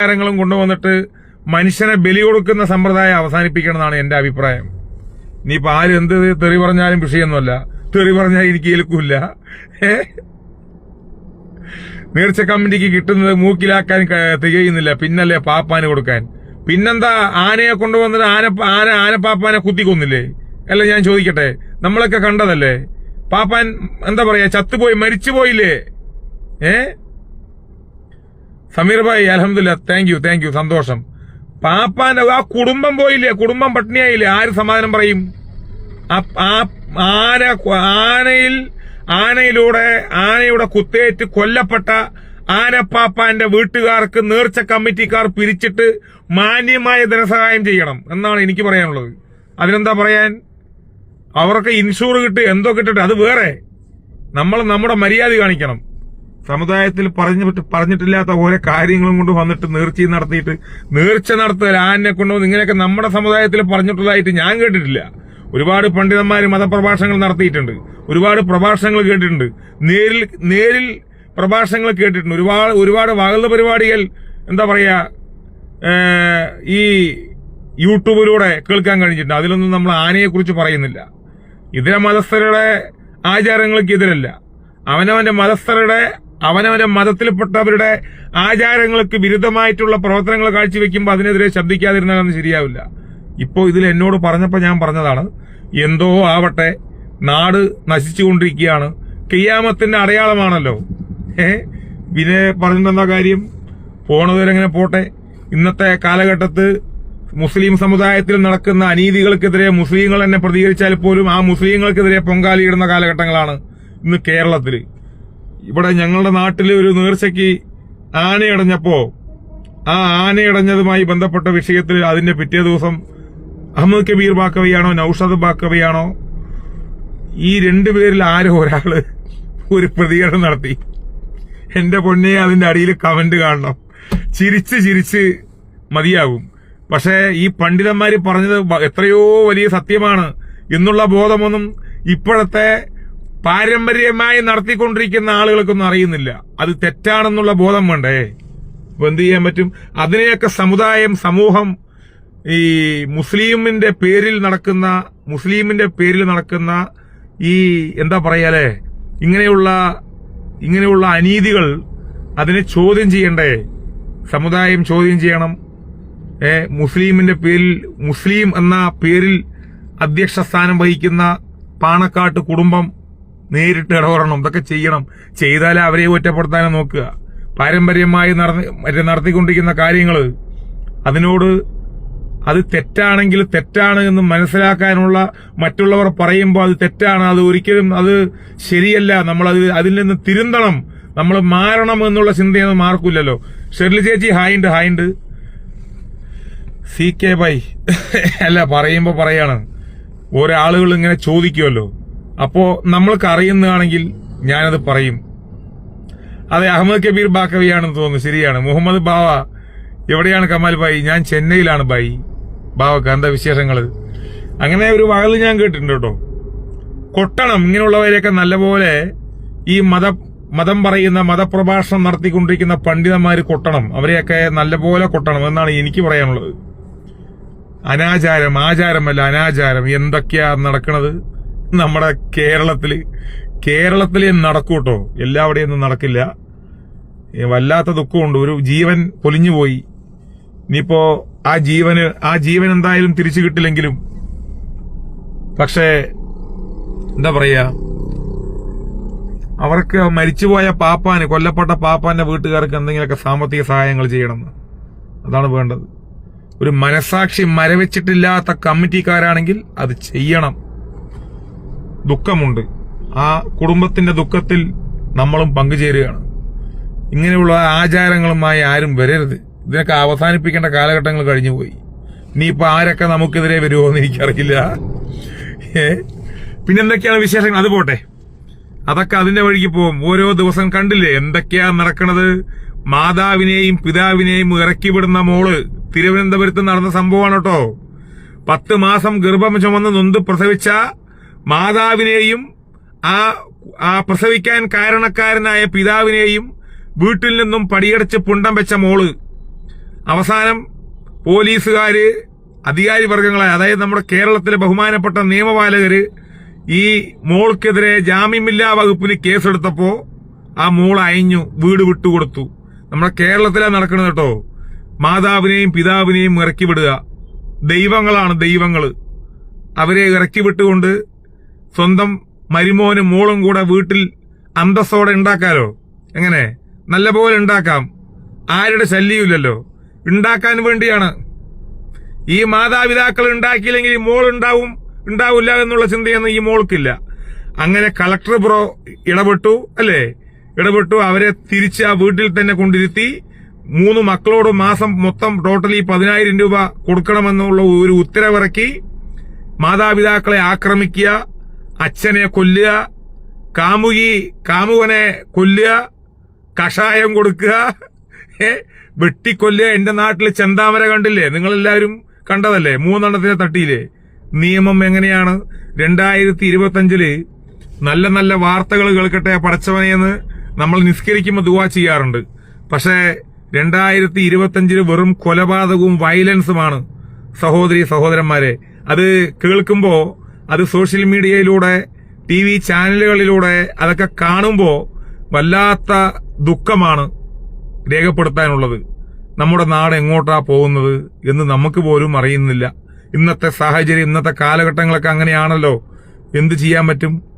ആചാരങ്ങളും കൊണ്ടുവന്നിട്ട് മനുഷ്യനെ ബലി കൊടുക്കുന്ന സമ്പ്രദായം അവസാനിപ്പിക്കണമെന്നാണ് എന്റെ അഭിപ്രായം. ഇനിയിപ്പോ ആര് എന്ത് തെറി പറഞ്ഞാലും വിഷയമൊന്നുമല്ല. തെറി പറഞ്ഞാൽ എനിക്ക് ഏൽക്കില്ല. നേർച്ച കമ്മിറ്റിക്ക് കിട്ടുന്നത് മൂക്കിലാക്കാൻ തികയുന്നില്ല. പിന്നല്ലേ പാപ്പാന് കൊടുക്കാൻ. പിന്നെന്താ ആനയെ കൊണ്ടുവന്നിട്ട് ആന ആന ആനപ്പാപ്പാനെ കുത്തിക്കൊന്നില്ലേ? അല്ല ഞാൻ ചോദിക്കട്ടെ. നമ്മളൊക്കെ കണ്ടതല്ലേ? പാപ്പാൻ എന്താ പറയാ ചത്തുപോയി മരിച്ചുപോയില്ലേ? ഏ? സമീർ ഭായി അലഹമില്ല താങ്ക് യു താങ്ക് യു സന്തോഷം. പാപ്പാന്റെ ആ കുടുംബം പോയില്ലേ? കുടുംബം പട്ടിണിയായില്ലേ? ആര് സമാധാനം പറയും? ആന ആനയിൽ ആനയിലൂടെ ആനയുടെ കുത്തേറ്റ് കൊല്ലപ്പെട്ട ആനപ്പാപ്പാന്റെ വീട്ടുകാർക്ക് നേർച്ച കമ്മിറ്റിക്കാർ പിരിച്ചിട്ട് മാന്യമായ ധനസഹായം ചെയ്യണം എന്നാണ് എനിക്ക് പറയാനുള്ളത്. അതിനെന്താ പറയാൻ? അവർക്ക് ഇൻഷൂർ കിട്ടി എന്തോ കിട്ടട്ടെ അത് വേറെ. നമ്മൾ നമ്മുടെ മര്യാദ കാണിക്കണം. സമുദായത്തിൽ പറഞ്ഞു പറഞ്ഞിട്ടില്ലാത്ത ഓരോ കാര്യങ്ങളും കൊണ്ട് വന്നിട്ട് നേർച്ച നടത്തിയിട്ട് നേർച്ച നടത്തൽ ആനെ കൊണ്ടുവന്ന് ഇങ്ങനെയൊക്കെ നമ്മുടെ സമുദായത്തിൽ പറഞ്ഞിട്ടുള്ളതായിട്ട് ഞാൻ കേട്ടിട്ടില്ല. ഒരുപാട് പണ്ഡിതന്മാർ മതപ്രഭാഷണങ്ങൾ നടത്തിയിട്ടുണ്ട്. ഒരുപാട് പ്രഭാഷണങ്ങൾ കേട്ടിട്ടുണ്ട്. നേരിൽ നേരിൽ പ്രഭാഷണങ്ങൾ കേട്ടിട്ടുണ്ട്. ഒരുപാട് ഒരുപാട് വാകുന്ന പരിപാടികൾ എന്താ പറയാ ഈ യൂട്യൂബിലൂടെ കേൾക്കാൻ കഴിഞ്ഞിട്ടുണ്ട്. അതിലൊന്നും നമ്മൾ ആനയെക്കുറിച്ച് പറയുന്നില്ല. ഇതര മതസ്ഥരുടെ ആചാരങ്ങൾക്ക് എതിരല്ല. അവനവന്റെ മതസ്ഥരുടെ അവനവന്റെ മതത്തിൽപ്പെട്ടവരുടെ ആചാരങ്ങൾക്ക് വിരുദ്ധമായിട്ടുള്ള പ്രവർത്തനങ്ങൾ കാഴ്ചവെക്കുമ്പോൾ അതിനെതിരെ ശബ്ദിക്കാതിരുന്നാലൊന്നും ശരിയാവില്ല. ഇപ്പോൾ ഇതിൽ എന്നോട് പറഞ്ഞപ്പോൾ ഞാൻ പറഞ്ഞതാണ് എന്തോ ആവട്ടെ നാട് നശിച്ചുകൊണ്ടിരിക്കുകയാണ് കിയാമത്തിന്റെ അടയാളമാണല്ലോ. ഏ? പിന്നെ പറഞ്ഞിട്ടെന്താ കാര്യം? പോണതുവരെങ്ങനെ പോട്ടെ? ഇന്നത്തെ കാലഘട്ടത്ത് മുസ്ലിം സമുദായത്തിൽ നടക്കുന്ന അനീതികൾക്കെതിരെ മുസ്ലിങ്ങൾ തന്നെ പ്രതികരിച്ചാൽ പോലും ആ മുസ്ലിങ്ങൾക്കെതിരെ പൊങ്കാലിയിടുന്ന കാലഘട്ടങ്ങളാണ് ഇന്ന് കേരളത്തിൽ ഇവിടെ ഞങ്ങളുടെ നാട്ടിൽ ഒരു നേർച്ചയ്ക്ക് ആനയടഞ്ഞപ്പോ ആ ആനയടഞ്ഞതുമായി ബന്ധപ്പെട്ട വിഷയത്തിൽ അതിന്റെ പിറ്റേ ദിവസം അഹമ്മദ് കബീർ ബാക്കവിയാണോ നൌഷദ് ബാക്കവിയാണോ ഈ രണ്ടുപേരിൽ ആരോ ഒരാൾ ഒരു പ്രതികരണം നടത്തി. എന്റെ പൊന്നെ അതിന്റെ അടിയിൽ കമന്റ് കാണണം. ചിരിച്ച് ചിരിച്ച് മതിയാകും. പക്ഷേ ഈ പണ്ഡിതന്മാര് പറഞ്ഞത് എത്രയോ വലിയ സത്യമാണ്. എന്നുള്ള ബോധമൊന്നും ഇപ്പോഴത്തെ പാരമ്പര്യമായി നടത്തിക്കൊണ്ടിരിക്കുന്ന ആളുകൾക്കൊന്നും അറിയുന്നില്ല. അത് തെറ്റാണെന്നുള്ള ബോധം വേണ്ടേ? അപ്പൊ എന്ത് ചെയ്യാൻ പറ്റും? അതിനെയൊക്കെ സമുദായം സമൂഹം ഈ മുസ്ലിമിന്റെ പേരിൽ നടക്കുന്ന മുസ്ലിമിന്റെ പേരിൽ നടക്കുന്ന ഈ എന്താ പറയാലേ? ഇങ്ങനെയുള്ള ഇങ്ങനെയുള്ള അനീതികൾ അതിനെ ചോദ്യം ചെയ്യണ്ടേ? സമുദായം ചോദ്യം ചെയ്യണം. ഏ മുസ്ലിമിന്റെ പേരിൽ മുസ്ലിം എന്ന പേരിൽ അധ്യക്ഷ സ്ഥാനം വഹിക്കുന്ന പാണക്കാട്ട് കുടുംബം നേരിട്ട് ഇടപെടണം. ഇതൊക്കെ ചെയ്യണം. ചെയ്താലേ അവരെ ഒറ്റപ്പെടുത്താനും നോക്കുക. പാരമ്പര്യമായി നടന്ന് നടത്തിക്കൊണ്ടിരിക്കുന്ന കാര്യങ്ങൾ അതിനോട് അത് തെറ്റാണെങ്കിൽ തെറ്റാണ് എന്ന് മനസ്സിലാക്കാനുള്ള മറ്റുള്ളവർ പറയുമ്പോൾ അത് തെറ്റാണ്. അത് ഒരിക്കലും അത് ശരിയല്ല. നമ്മൾ അത് അതിൽ നിന്ന് തിരുന്തണം. നമ്മൾ മാറണം എന്നുള്ള ചിന്തയൊന്നും മാർക്കില്ലല്ലോ ഷെർലി ചേച്ചി ഹായുണ്ട് ഹായുണ്ട് സി കെ ബൈ. അല്ല പറയുമ്പോ പറയാണ്. ഓരോ ആളുകൾ ഇങ്ങനെ ചോദിക്കുമല്ലോ അപ്പോ നമ്മൾക്ക് അറിയുന്നതാണെങ്കിൽ ഞാനത് പറയും. അതെ അഹമ്മദ് കബീർ ബാക്കവിയാണെന്ന് തോന്നുന്നു. ശരിയാണ്. മുഹമ്മദ് ബാവ എവിടെയാണ് കമാൽ ബായി? ഞാൻ ചെന്നൈയിലാണ് ബായി. ബാവക്ക് എന്താ വിശേഷങ്ങൾ അങ്ങനെ ഒരു വകൽ ഞാൻ കേട്ടിട്ടുണ്ട് കേട്ടോ. കൊട്ടണം ഇങ്ങനെയുള്ളവരെയൊക്കെ നല്ലപോലെ ഈ മത മതം പറയുന്ന മതപ്രഭാഷണം നടത്തിക്കൊണ്ടിരിക്കുന്ന പണ്ഡിതന്മാർ കൊട്ടണം. അവരെയൊക്കെ നല്ലപോലെ കൊട്ടണം എന്നാണ് എനിക്ക് പറയാനുള്ളത്. അനാചാരം ആചാരമല്ല അനാചാരം. എന്തൊക്കെയാ നടക്കണത്? നമ്മുടെ കേരളത്തിൽ കേരളത്തിൽ നടക്കൂട്ടോ. എല്ലാവിടെയൊന്നും നടക്കില്ല. ഏ, വല്ലാത്ത ദുഃഖമുണ്ട്. ഒരു ജീവൻ പൊലിഞ്ഞുപോയി ഇനിയിപ്പോ ആ ജീവന് ആ ജീവൻ എന്തായാലും തിരിച്ചു കിട്ടില്ലെങ്കിലും പക്ഷേ എന്താ പറയാ അവർക്ക് മരിച്ചുപോയ പാപ്പാന് കൊല്ലപ്പെട്ട പാപ്പാന്റെ വീട്ടുകാർക്ക് എന്തെങ്കിലുമൊക്കെ സാമ്പത്തിക സഹായങ്ങൾ ചെയ്യണം. അതാണ് വേണ്ടത്. ഒരു മനസാക്ഷി മരവിച്ചിട്ടില്ലാത്ത കമ്മിറ്റിക്കാരാണെങ്കിൽ അത് ചെയ്യണം. ദുഃഖമുണ്ട്. ആ കുടുംബത്തിന്റെ ദുഃഖത്തിൽ നമ്മളും പങ്കുചേരുകയാണ്. ഇങ്ങനെയുള്ള ആചാരങ്ങളുമായി ആരും വരരുത്. ഇതിനൊക്കെ അവസാനിപ്പിക്കേണ്ട കാലഘട്ടങ്ങൾ കഴിഞ്ഞുപോയി. ഇനിയിപ്പോ ആരൊക്കെ നമുക്കെതിരെ വരുമോ എന്ന് എനിക്കറിയില്ല? പിന്നെന്തൊക്കെയാണ് വിശേഷങ്ങൾ? അത് പോട്ടെ. അതൊക്കെ അതിന്റെ വഴിക്ക് പോകും. ഓരോ ദിവസം കണ്ടില്ലേ? എന്തൊക്കെയാ നടക്കണത്? മാതാവിനെയും പിതാവിനെയും ഇറക്കി വിടുന്ന മോൾ. തിരുവനന്തപുരത്ത് നടന്ന സംഭവമാണ് കേട്ടോ. പത്ത് മാസം ഗർഭം ചുമന്ന് നൊന്ത് പ്രസവിച്ച മാതാവിനെയും ആ ആ പ്രസവിക്കാൻ കാരണക്കാരനായ പിതാവിനെയും വീട്ടിൽ നിന്നും പടിയടച്ച് പുണ്ടം വെച്ച മോൾ. അവസാനം പോലീസുകാര് അധികാരി വർഗങ്ങളെ അതായത് നമ്മുടെ കേരളത്തിലെ ബഹുമാനപ്പെട്ട നിയമപാലകര് ഈ മോൾക്കെതിരെ ജാമ്യമില്ലാ വകുപ്പിന് കേസെടുത്തപ്പോ ആ മോൾ അയഞ്ഞു വീട് വിട്ടുകൊടുത്തു. നമ്മുടെ കേരളത്തിലാണ് നടക്കുന്നത് കേട്ടോ. മാതാവിനെയും പിതാവിനെയും ഇറക്കി വിടുക. ദൈവങ്ങളാണ് ദൈവങ്ങൾ. അവരെ ഇറക്കി വിട്ടുകൊണ്ട് സ്വന്തം മരുമോനും മോളും കൂടെ വീട്ടിൽ അന്തസ്സോടെ ഉണ്ടാക്കാലോ? എങ്ങനെ? നല്ല പോലെ ഉണ്ടാക്കാം. ആരുടെ ശല്യമില്ലല്ലോ ഉണ്ടാക്കാൻ വേണ്ടിയാണ്. ഈ മാതാപിതാക്കൾ ഉണ്ടാക്കിയില്ലെങ്കിൽ മോൾ ഉണ്ടാവും ഉണ്ടാവില്ല എന്നുള്ള ചിന്തയൊന്നും ഈ മോൾക്കില്ല. അങ്ങനെ കളക്ടർ ബ്രോ ഇടപെട്ടു അല്ലേ? ഇടപെട്ടു അവരെ തിരിച്ച് ആ വീട്ടിൽ തന്നെ കൊണ്ടിരുത്തി. മൂന്ന് മക്കളോട് മാസം മൊത്തം ടോട്ടലി പതിനായിരം രൂപ കൊടുക്കണമെന്നുള്ള ഒരു ഉത്തരവിറക്കി. മാതാപിതാക്കളെ ആക്രമിക്കുക അച്ഛനെ കൊല്ലുക കാമുകി കാമുകനെ കൊല്ലുക കഷായം കൊടുക്കുക വെട്ടിക്കൊല്ലുക. എന്റെ നാട്ടിൽ ചെന്താമര കണ്ടില്ലേ? നിങ്ങളെല്ലാവരും കണ്ടതല്ലേ? മൂന്നെണ്ണത്തിനെ തട്ടിയില്ലേ? നിയമം എങ്ങനെയാണ്? രണ്ടായിരത്തി ഇരുപത്തഞ്ചിൽ നല്ല നല്ല വാർത്തകൾ കേൾക്കട്ടെ പടച്ചവനെന്ന് നമ്മൾ നിസ്കരിക്കുമ്പോൾ ദുവാ ചെയ്യാറുണ്ട്. പക്ഷേ രണ്ടായിരത്തി ഇരുപത്തഞ്ചിൽ വെറും കൊലപാതകവും വയലൻസുമാണ് സഹോദരി സഹോദരന്മാരെ. അത് കേൾക്കുമ്പോ അത് സോഷ്യൽ മീഡിയയിലൂടെ ടി വി ചാനലുകളിലൂടെ അതൊക്കെ കാണുമ്പോൾ വല്ലാത്ത ദുഃഖമാണ് രേഖപ്പെടുത്താനുള്ളത്. നമ്മുടെ നാട് എങ്ങോട്ടാ പോകുന്നത് എന്ന് നമുക്ക് പോലും അറിയുന്നില്ല. ഇന്നത്തെ സാഹചര്യം ഇന്നത്തെ കാലഘട്ടങ്ങളൊക്കെ അങ്ങനെയാണല്ലോ. എന്ത് ചെയ്യാൻ പറ്റും?